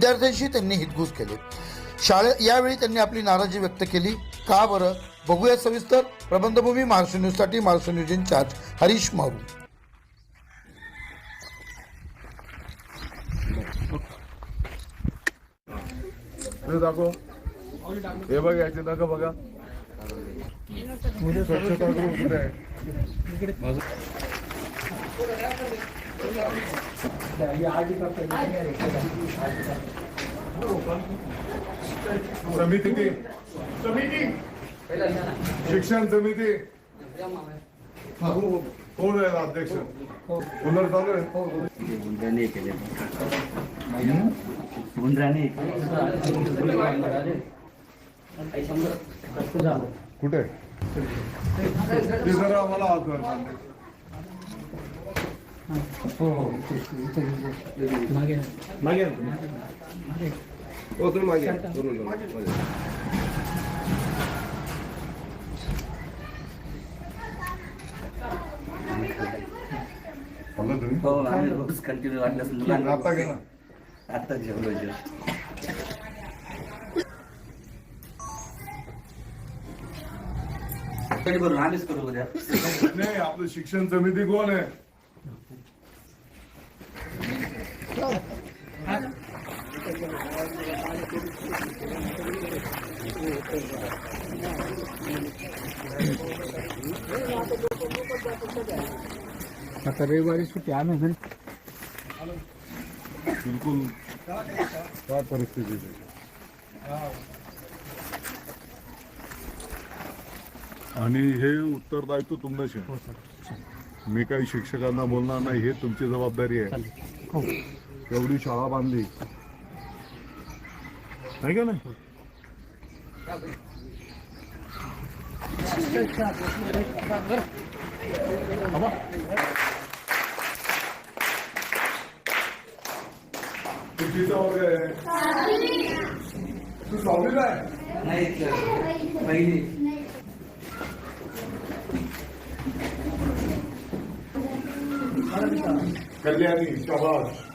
विद्यार्थ्यांशी त्यांनी हितगुज केले. शाळे यावेळी त्यांनी आपली नाराजी व्यक्त केली. का बरं? बघूया सविस्तर. प्रबंधभूमी महाराष्ट्र न्यूजसाठी महाराष्ट्र न्यूज इन्चार्ज हरीश मारू. हे दाखव. हे बघ याचे दाखव बघा. आहे? समिती समिती. शिक्षण समिती. कोण आहे अध्यक्ष? पुनर चालू आहे. केले. कुठे? ते जरा आम्हाला आठवण सांगा. हो तुम्ही. मागे. मागे. बोला तुम्ही. हो आम्ही रोज कंटिन्यू वाटलं मुलांना आता गेला आता जेवलो जेव कधी करू? आम्हीच करू उद्या. नाही आपलं शिक्षण समिती कोण आहे? आता रविवारी सुट्टी आम्ही घरी बिलकुल काय परिस्थिती? आणि हे उत्तरदायित्व तुमचं आहे. मी काही शिक्षकांना बोलणार नाही हे तुमची जबाबदारी आहे एवढी शाळा बांधली नाही का नाही तू किती वर्ग आहे तू सहावीला आहे नाही पहिली कल्याणी शाबाश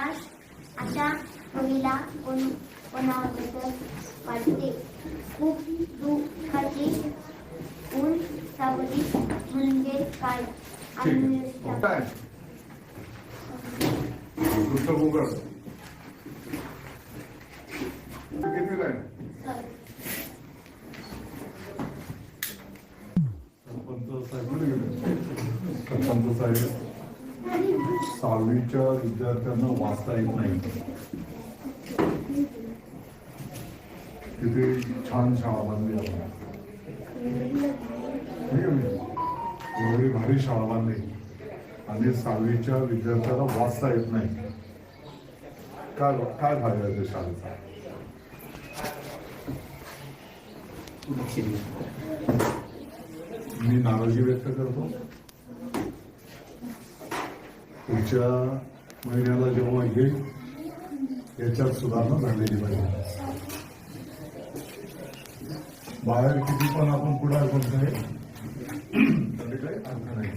यश अशा मुलीला कोण कोणाबद्दल वाटते? खूप दुःखाची ऊन सावली म्हणजे काय? साहेब. सरपंच साहेब. सहावीच्या विद्यार्थ्यांना वाचता येत नाही तिथे छान शाळा बांधली आपण? एवढी भारी शाळा बांधली आणि सहावीच्या विद्यार्थ्याला वाचता येत नाही काय काय फायदा त्या शाळेचा मी नाराजी व्यक्त करतो पुढच्या महिन्याला जेव्हा येईल याच्यात सुधारणा झालेली पाहिजे. बाहेर किती पण आपण पुढे पण तरी काही अर्थ नाही.